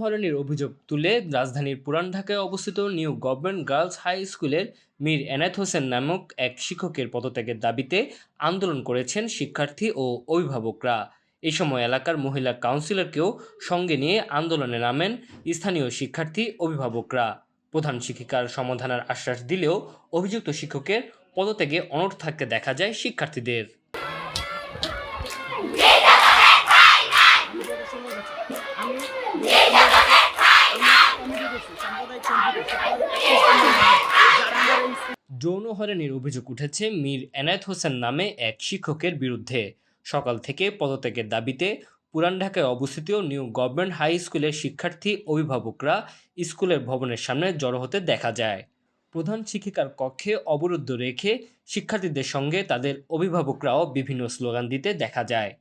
হয়রানির অভিযোগ তুলে রাজধানীর পুরান ঢাকায় অবস্থিত নিউ গভর্নমেন্ট গার্লস হাই স্কুলের মীর এনায়েত হোসেন নামক এক শিক্ষকের পদত্যাগের দাবিতে আন্দোলন করেছেন শিক্ষার্থী ও অভিভাবকরা। এই সময় এলাকার মহিলা কাউন্সিলরকেও সঙ্গে নিয়ে আন্দোলনে নামেন স্থানীয় শিক্ষার্থী, অভিভাবকরা। প্রধান শিক্ষিকার সমাধানের আশ্বাস দিলেও অভিযুক্ত শিক্ষকের পদত্যাগে অনড় থাকতে দেখা যায় শিক্ষার্থীদের। যৌন হয়রানির অভিযোগ উঠেছে মীর এনায়েত হোসেন নামে এক শিক্ষকের বিরুদ্ধে। সকাল থেকে পদত্যাগের দাবিতে পুরান ঢাকায় অবস্থিত নিউ গভর্নমেন্ট হাই স্কুলের শিক্ষার্থী অভিভাবকরা স্কুলের ভবনের সামনে জড়ো হতে দেখা যায়। প্রধান শিক্ষিকার কক্ষে অবরুদ্ধ রেখে শিক্ষার্থীদের সঙ্গে তাদের অভিভাবকরাও বিভিন্ন স্লোগান দিতে দেখা যায়।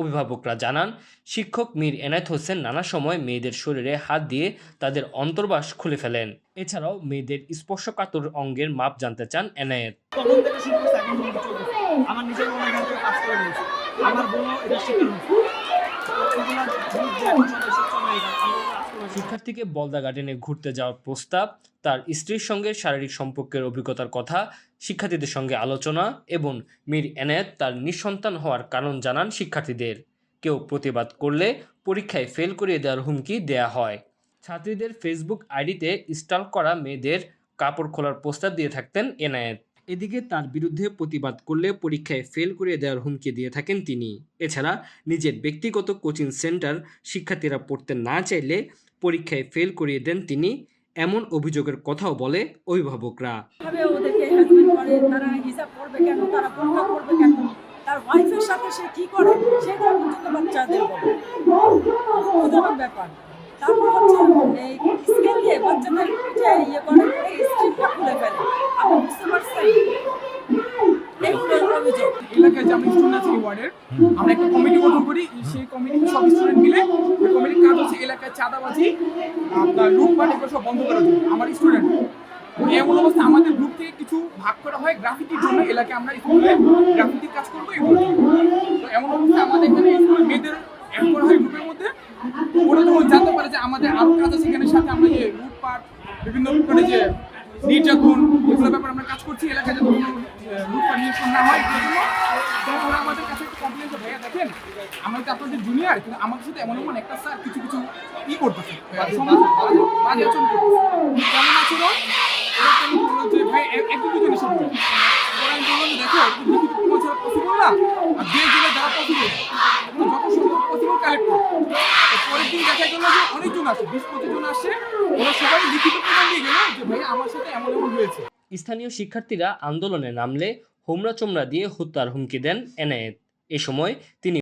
অভিভাবকরা জানান, শিক্ষক মীর এনায়েত হোসেন নানা সময় মেয়েদের শরীরে হাত দিয়ে তাদের অন্তর্বাস খুলে ফেলেন। এছাড়াও মেয়েদের স্পর্শকাতর অঙ্গের মাপ জানতে চান এনায়েত। আমার এটা শিক্ষার্থীকে বলদা গার্ডেনে ঘুরতে যাওয়ার প্রস্তাব, তার স্ত্রীর সঙ্গে শারীরিক সম্পর্কের অভিজ্ঞতার কথা, শিক্ষার্থীদের সঙ্গে আলোচনা এবং মীর এনায়েত তার নিঃসন্তান হওয়ার কারণ জানান শিক্ষার্থীদের। কেউ প্রতিবাদ করলে পরীক্ষায় ফেল করিয়ে দেওয়ার হুমকি দেয়া হয়। ছাত্রীদের ফেসবুক আইডিতে স্টল করা মেয়েদের কাপড় খোলার প্রস্তাব দিয়ে থাকতেন এনায়েত। এদিকে তার বিরুদ্ধে প্রতিবাদ করলে পরীক্ষায় ফেল করিয়ে দেওয়ার হুমকি দিয়ে থাকেন তিনি। এছাড়া নিজের ব্যক্তিগত কোচিং সেন্টার শিক্ষার্থীরা পড়তে না চাইলে পরীক্ষায় ফেল করিয়ে দেন তিনি, এমন অভিযোগের কথাও বলে অভিভাবকরা। করে? করে? তারপর হচ্ছে এই স্কেল দিয়ে বাচ্চাদের ইয়ে করে করে স্ক্রিনটা খুলে ফেলে আপনি বুঝতে পারছেন এগুলো অভিযোগ যে আমরা স্টুডেন্ট আছি ওয়ার্ডের। আমরা একটা কমিটি গঠন করি, সেই কমিটি সব স্টুডেন্ট মিলে ওই কমিটির কাজ হচ্ছে এলাকায় চাঁদাবাজি, আপনার লুটপাট, এগুলো সব বন্ধ জন্য আমার স্টুডেন্ট এমন অবস্থা আমাদের গ্রুপ থেকে কিছু ভাগ করা হয় গ্রাফিতির জন্য এলাকায় আমরা স্কুলে গ্রাফিতির কাজ করব এগুলো এমন অবস্থা আমাদের এখানে স্কুলে মেয়েদের অ্যাড করা হয় গ্রুপের মধ্যে। ওরা যখন জানতে পারে যে আমাদের আরও কাজ আছে এখানে, সাথে আমরা যে লুটপাট, বিভিন্ন করে যে নির্যাতন এগুলো ব্যাপারে আমরা কাজ করছি, এলাকায় যাতে কোনো লুটপাট নির্যাতন না হয় এর জন্য তখন ওরা আমাদের কাছে একটা কমপ্লেন ভাইয়া দেখেন আমরা তো আপনাদের জুনিয়র কিন্তু আমাদের সাথে এমন এমন একটা স্যার কিছু কিছু ই করতেছে। বাজে বাজে আচরণ করতেছে কেমন আচরণ এরকম বলল যে ভাই একটু দুজন এসব ওরা আমি বললাম যে দেখো একটু ছাড়া পসিবল না? আর যে জেলে যারা পসিবল যত সম্ভব পসিবল কালেক্ট করো। পরের দিন দেখা গেলো যে অনেকজন আসে বিশ পঁচিশ জন আসে ওরা সবাই লিখিত প্রমাণ দিয়ে গেলো যে ভাই আমার সাথে এমন এমন হয়েছে। স্থানীয় শিক্ষার্থীরা আন্দোলনে নামলে হোমরা চোমরা দিয়ে হত্যার হুমকি দেন এনায়েত এ সময় তিনি